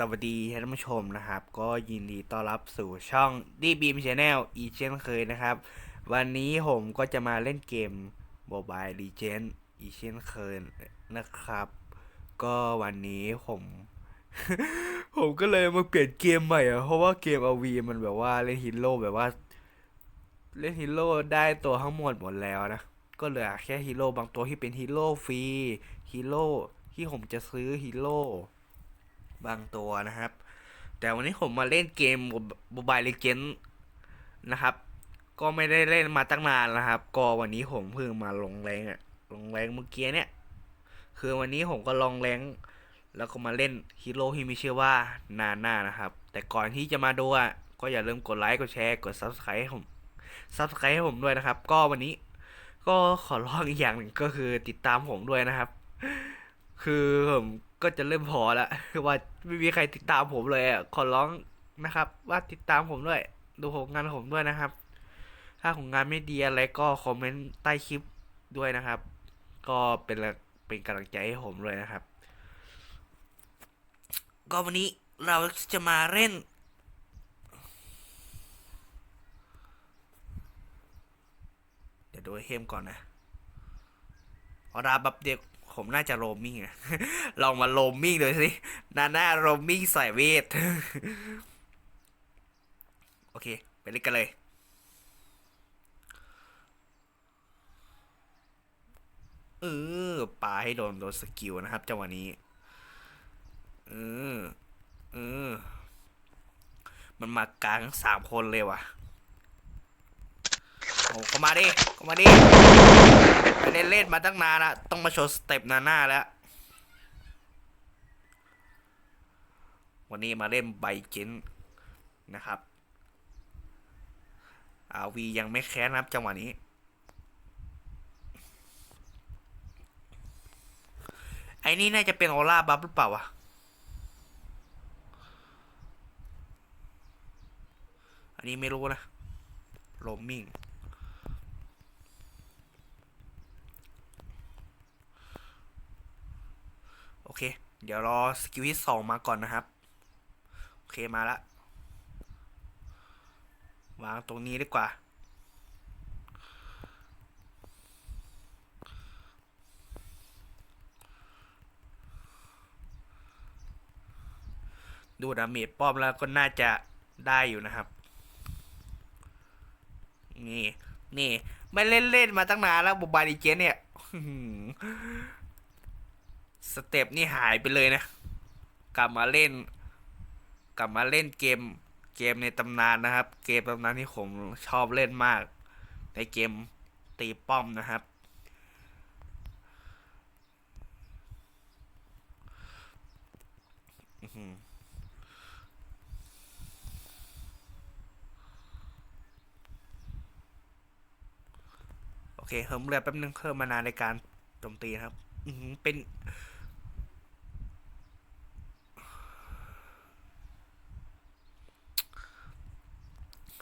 สวัสดีท่านผู้ชมนะครับ ก็ยินดีต้อนรับสู่ช่องดีบีมชาแนลอีเช่นเคยนะครับ วันนี้ผมก็จะมาเล่นเกม Mobile Legend อีเช่นเคยนะครับ ก็วันนี้ผม ผมก็เลยมาเปลี่ยนเกมใหม่อะเพราะว่าเกม RV มันแบบว่าเล่นฮีโร่แบบว่า เล่นฮีโร่ได้ตัวทั้งหมดหมดแล้วนะ ก็เหลือแค่ฮีโร่บางตัวที่เป็นฮีโร่ฟรีฮีโร่ที่ผมจะซื้อฮีโร่ บางตัวนะครับ แต่วันนี้ผมมาเล่นเกม Mobile Legends นะครับ ก็ไม่ได้เล่นมาตั้งนานแล้วครับ ก็วันนี้ผมเพิ่งมาลงแรงอะลงแรงเมื่อกี้เนี่ย คือวันนี้ผมก็ลองแรงแล้วก็มาเล่นฮีโร่ที่มีชื่อว่านาน่านะครับ แต่ก่อนที่จะมาดูอะก็อย่าลืมกดไลค์กดแชร์กด Subscribe ให้ผม Subscribe ให้ผมด้วยนะครับ ก็วันนี้ก็ขอร้องอีกอย่างหนึ่งก็คือติดตามผมด้วยนะครับ คือผม ก็จะเริ่มพอละว่าไม่มีใครติดตามผมเลยอะขอร้องนะครับ ว่าติดตามผมด้วย ดูผลงานผมด้วยนะครับ ถ้าผลงานไม่ดีอะไรก็คอมเมนต์ใต้คลิปด้วยนะครับ ก็เป็นละเป็นกำลังใจให้ผมเลยนะครับ ก็วันนี้เราจะมาเล่นเดี๋ยวดูเทมก่อนนะออดาบับเด็ก ผมน่าจะโรมมิ่งอะลองมาโรมมิ่งดูสินาน่าโรมมิ่งใส่เวท โอเค ไปเล่นกันเลยเออปาให้โดนโดนสกิลนะครับจังหวะนี้เออเออมันมากลางสามคนเลยว่ะ โอ้เข้ามาดิเข้ามาดิไม่ได้เล่นมาตั้งนานละต้องมาโชว์สเต็ปหน้าหน้าแล้ว วันนี้มาเล่นไบเจนนะครับอาวียังไม่แค้นนะครับจังหวะนี้ไอ้นี่น่าจะเป็นออร่าบัฟหรือเปล่าวะอันนี้ไม่รู้นะโรมมิ่ง โอ เค เดี๋ยวรอสกิลที่สองมาก่อนนะครับ โอเคมาละ วางตรงนี้ดีกว่า ดูดาเมจป้อมแล้วก็น่าจะได้อยู่นะครับ นี่ นี่ ไม่เล่นเล่นมาตั้งนานแล้วบบาริเจนเนี่ย สเต็ปนี่หายไปเลยนะ กลับมาเล่น กลับมาเล่นเกมเกมในตำนานนะครับ เกมตำนานที่ผมชอบเล่นมาก ในเกมตีป้อมนะครับ โอเคเพิ่มเลือดแป๊บนึงเพิ่มมานานในการโจมตีนะครับอือเป็น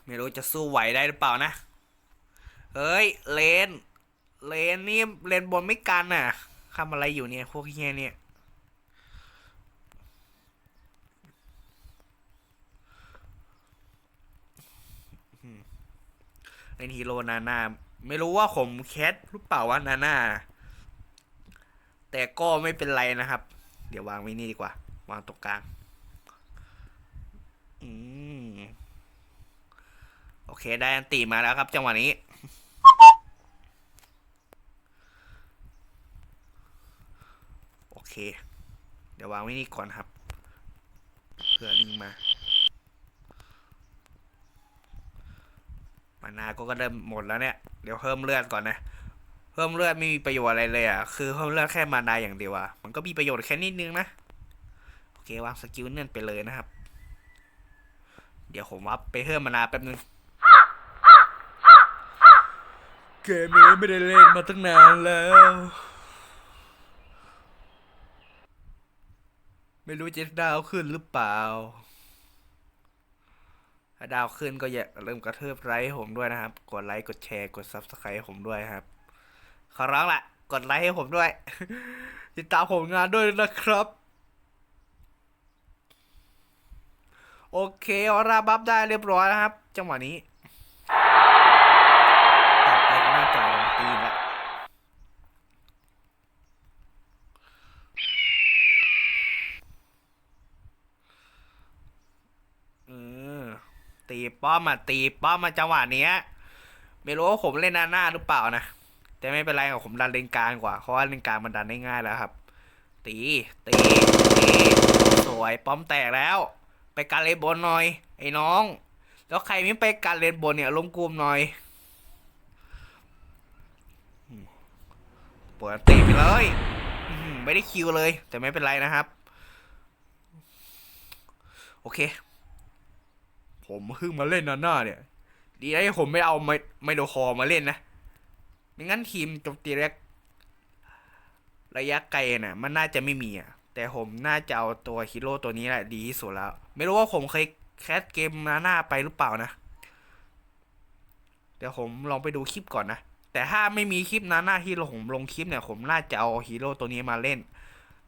ไม่รู้จะสู้ไหวได้หรือเปล่านะ เฮ้ย เลน เลนนี่เลนบนไม่กันน่ะทำอะไรอยู่เนี่ย พวกเฮียเนี่ย เลนฮีโร่นาน่าไม่รู้ว่าผมแคทหรือเปล่าว่านาน่าแต่ก็ไม่เป็นไรนะครับ เดี๋ยววางไว้นี่ดีกว่า วางตรงกลาง อืม โอเค ได้อันตีมาแล้วครับ จังหวะนี้ โอเค เดี๋ยววางไว้นี่ก่อนครับเผื่อลิงมามานาก็ก็เริ่มหมดแล้วเนี่ย เดี๋ยวเพิ่มเลือดก่อนนะ เพิ่มเลือดไม่มีประโยชน์อะไรเลยอะ คือเพิ่มเลือดแค่มานาอย่างเดียวอะ มันก็มีประโยชน์แค่นิดนึงนะ โอเควางสกิลเนื่อนไปเลยนะครับ เดี๋ยวผมวับไปเพิ่มมานาแป๊บนึง เกมนี้ไม่ได้เล่นมาตั้งนานแล้ว ไม่รู้จะดาวขึ้นหรือเปล่า ถ้าดาวขึ้นก็อย่าลืมกระเทืบไลค์ผมด้วยนะครับ กดไลค์ กดแชร์ กด Subscribe ผมด้วยครับ ขอร้องละ กดไลค์ให้ผมด้วย ติดตามผมงานด้วยนะครับ โอเคออร่าบัฟได้เรียบร้อยแล้วครับ จังหวะนี้ต่อไปก็น่าจะลงตีนละเออตี ป้อมมาตีป้อมมาจังหวะเนี้ย ไม่รู้ว่าผมเล่นหน้าหน้าหรือเปล่านะแต่ไม่เป็นไรของผมดันเลนกลางกว่าเพราะว่าเลนกลางมันดันได้ง่ายแล้วครับ ตีตีตีสวยป้อมแตกแล้ว ไปการเลนบนหน่อย ไอ้น้อง แล้วใครไม่ไปการเลนบนเนี่ยลงกลุ่มหน่อยปิดตีไปเลยไม่ได้คิวเลย แต่ไม่เป็นไรนะครับ โอเค ผมเพิ่งมาเล่นนาน่าเนี่ย ดีนะที่ผมไม่เอาไมไมโดคอมาเล่นนะไม่งั้นทีมจมตีแรกระยะไกลน่ะ มันน่าจะไม่มีอะ แต่ผมน่าจะเอาตัวฮีโร่ตัวนี้แหละดีที่สุดแล้ว ไม่รู้ว่าผมเคยแคสเกมนาหน้าไปหรือเปล่านะ เดี๋ยวผมลองไปดูคลิปก่อนนะ แต่ถ้าไม่มีคลิปนาหน้าที่ผมลงคลิปเนี่ย ผมน่าจะเอาฮีโร่ตัวนี้มาเล่น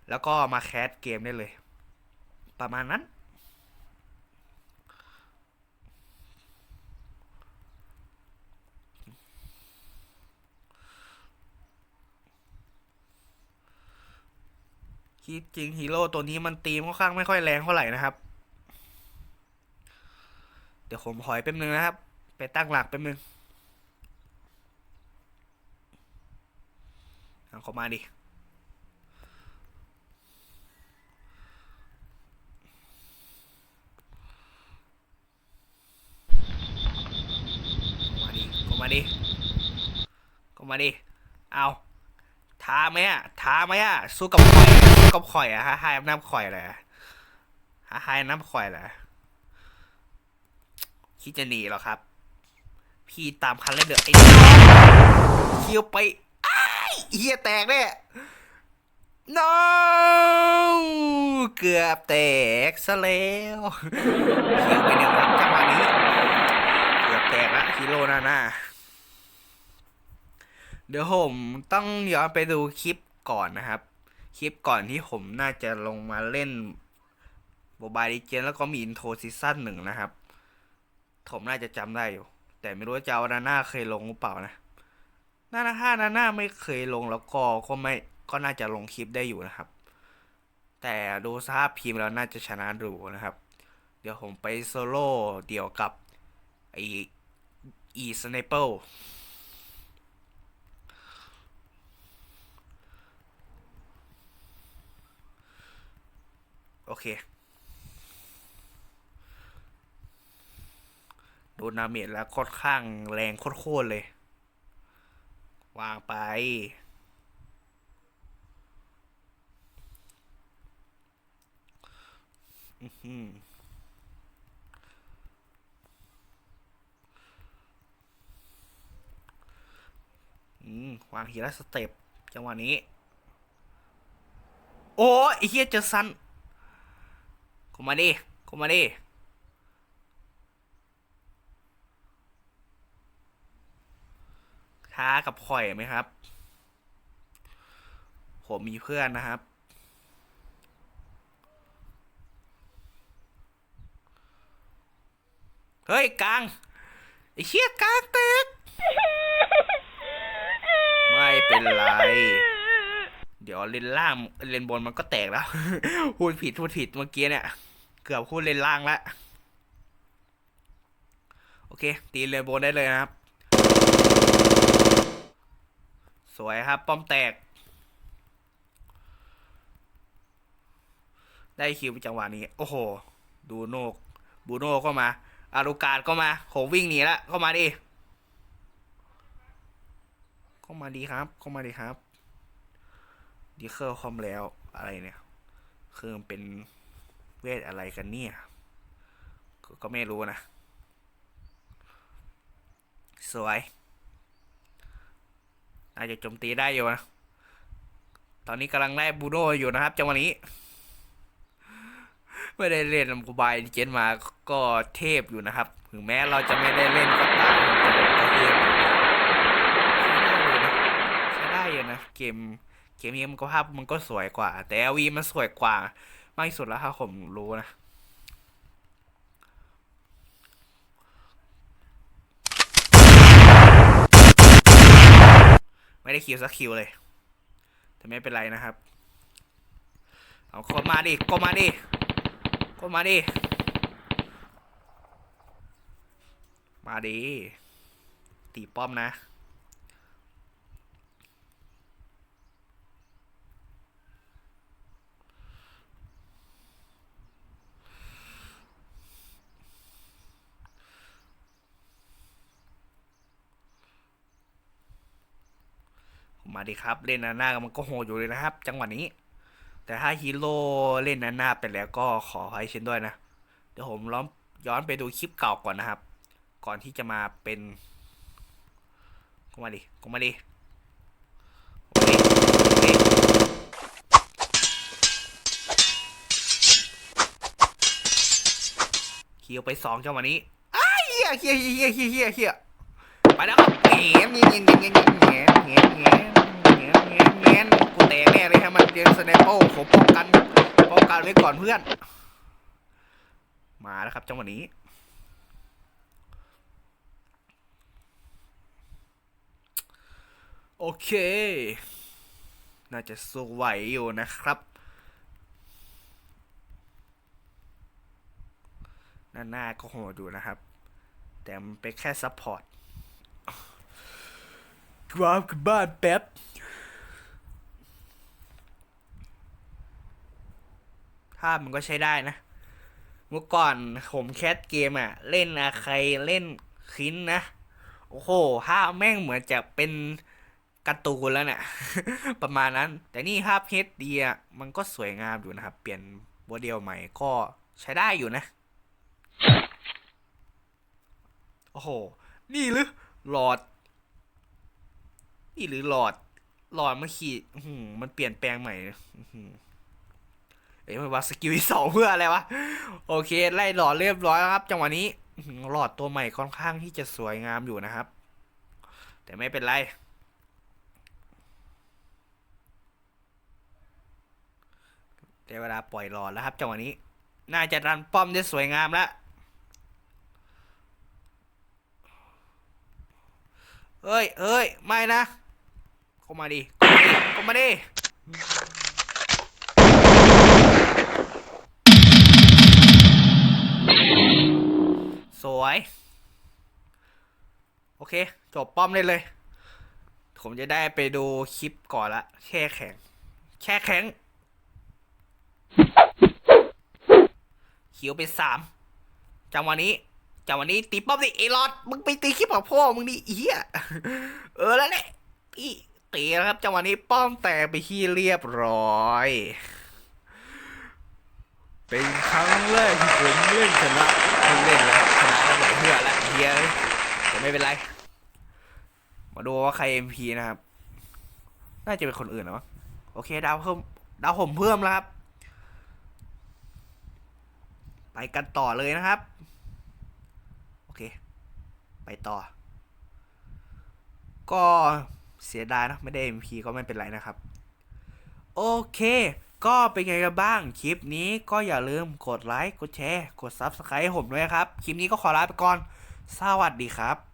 แล้วก็มาแคสเกมได้เลย ประมาณนั้น คิดจริงฮีโร่ตัวนี้มันตีมค่อนข้างไม่ค่อยแรงเท่าไหร่นะครับ เดี๋ยวผมถอยแป๊บนึงนะครับ ไปตั้งหลักแป๊บนึงเอาเข้ามาดิเข้ามาดิเข้ามาดิเข้ามาดิ เอา ท้าไหมอะท้าไหมอะสู้กับข่อยสู้กับข่อยอะฮะไฮน้ำข่อยแหละฮะไฮน้ำข่อยแหละคิดจะหนีเหรอครับ พี่ตามคันเล่นเดือดไอ้เคียวไปอ้เฮียแตกเนี่ย no เกือบแตกซะแล้วเคียวไปหนึ่งครับจังหวะนี้ เกือบแตกละฮีโร่หน้าหน้า เดี๋ยวผมต้องย้อนไปดูคลิปก่อนนะครับ คลิปก่อนที่ผมน่าจะลงมาเล่นโบบายดิเจนแล้วก็มีอินโทรซีซั่นหนึ่งนะครับ ผมน่าจะจำได้อยู่ แต่ไม่รู้ว่าจะเอานาน่าเคยลงหรือเปล่านะนาน่าถ้านาน่าไม่เคยลงแล้วก็ก็ไม่ก็น่าจะลงคลิปได้อยู่นะครับ แต่ดูสภาพพิมแล้วน่าจะชนะดูนะครับ เดี๋ยวผมไปโซโล่เดี่ยวกับไออีสไนเปิล โอเค โดนนาเมจแล้วค่อนข้างแรงโคตรเลย วางไป อือหืออืมวางทีละสเต็ปจังหวะนี้ โอ้ยไอเฮียเจอซัน เข้ามาดิเข้ามาดิท้ากับข่อยไหมครับ ผมมีเพื่อนนะครับ เฮ้ยกลางไอ้เชี่ยกลางตึกไม่เป็นไร เดี๋ยวเลนล่างเลนบนมันก็แตกแล้วพูดผิดพูดผิดเมื่อกี้เนี่ย เกือบพูดเลนล่างแล้วโอเค ตีเลนบนได้เลยนะครับ สวยครับ ป้อมแตก ได้คิวจังหวะนี้ โอ้โห ดูโนก บูโนก็มา อารุการก็มาโหวิ่งหนีละเข้ามาดิเข้ามาดีครับเข้ามาดีครับดีเคอร์คอมแล้วอะไรเนี่ย คือเป็น เวทอะไรกันเนี่ยกก็ไม่รู้นะ สวยอาจจะโจมตีได้อยู่นะ ตอนนี้กำลังไล่บูโน่อยู่นะครับจังหวะนี้ ไม่ได้เล่นลำกูบายเจนมาก็เทพอยู่นะครับ ถึงแม้เราจะไม่ได้เล่นก็ตามแต่เทพอยู่นะใช้ได้อยู่นะ เกมเกมนี้มันก็ภาพมันก็สวยกว่า แต่วีมันสวยกว่า มากที่สุดแล้วถ้าผมรู้นะไม่ได้คิวสักคิวเลย แต่ไม่เป็นไรนะครับ เอากดมาดิกดมาดิกดมาดิ มาดิ ตีป้อมนะ มาดิครับ เล่นนาหน้ามันก็โหอยู่เลยนะครับ จังหวะนี้ แต่ถ้าฮีโร่เล่นนาหน้าไปแล้วก็ขอให้เช่นด้วยนะ เดี๋ยวผมล้อมย้อนไปดูคลิปเก่าก่อนนะครับ ก่อนที่จะมาเป็นก็มาดิก็มาดิก็มาดิเคียวไปสองจังหวะนี้อ้าเฮียเฮียเฮียเฮียเฮียเฮีย ไปแล้วครับแหมยิงยิงยิงยิงยิงแหมแหมแหมแหมแหมแหมกูแตกแน่เลยฮะมันเจนสไนเปอร์ผมป้องกันป้องกันไว้ก่อนเพื่อน มาแล้วครับจังหวะนี้โอเค น่าจะสู้ไหวอยู่นะครับ หน้าก็โหดอยู่นะครับ แต่มันเป็นแค่ซัพพอร์ต กราบบ้านแป๊บ ภาพมันก็ใช้ได้นะ เมื่อก่อนผมแคสเกมอะเล่นอะใครเล่นคินนะ โอ้โหภาพแม่งเหมือนจะเป็นการ์ตูนแล้วเนี่ยประมาณนั้น แต่นี่ภาพเฮดดีอะมันก็สวยงามอยู่นะครับ เปลี่ยนโมเดลใหม่ก็ใช้ได้อยู่นะ โอ้โห นี่หรือหลอด นี่หรือหลอด หลอดมันขีดหือมันเปลี่ยนแปลงใหม่เอ้ยมันว่าสกิลที่สองเพื่ออะไรวะ โอเค ไล่หลอดเรียบร้อยแล้วครับ จังหวะนี้อื้อหือหลอดตัวใหม่ค่อนข้างที่จะสวยงามอยู่นะครับ แต่ไม่เป็นไรได้เวลาปล่อยหลอดแล้วครับจังหวะนี้ น่าจะรันป้อมได้สวยงามแล้วเอ้ยเอ้ย ไม่นะ เข้ามาดิเข้ามาดิสวย โอเค จบป้อมได้เลย ผมจะได้ไปดูคลิปก่อนละ แช่แข็ง แช่แข็งเขียวไปสามจังวะนี้จังวะนี้ตีป้อมดิเอรอดมึงไปตีคลิปกับพ่อมึงดิอีเหี้ยเออแล้วแหละอี ตีแล้วครับจังหวะนี้ป้อมแตกไปที่เรียบร้อย เป็นครั้งแรกที่ผมเล่นชนะผมเล่นแล้วชนะตั้งหลายเพื่อละเฮียแต่ไม่เป็นไร มาดูว่าใคร MP นะครับ น่าจะเป็นคนอื่นนะมั้งโอเคดาวเพิ่มดาวผมเพิ่มแล้วครับ ไปกันต่อเลยนะครับ โอเค ไปต่อ ก็ เสียดายนะไม่ได้ MP ก็ไม่เป็นไรนะครับ โอเค ก็เป็นไงกันบ้าง คลิปนี้ก็อย่าลืมกดไลค์ กดแชร์ กด Subscribe ให้ผมด้วยครับ คลิปนี้ก็ขอลาไปก่อน สวัสดีครับ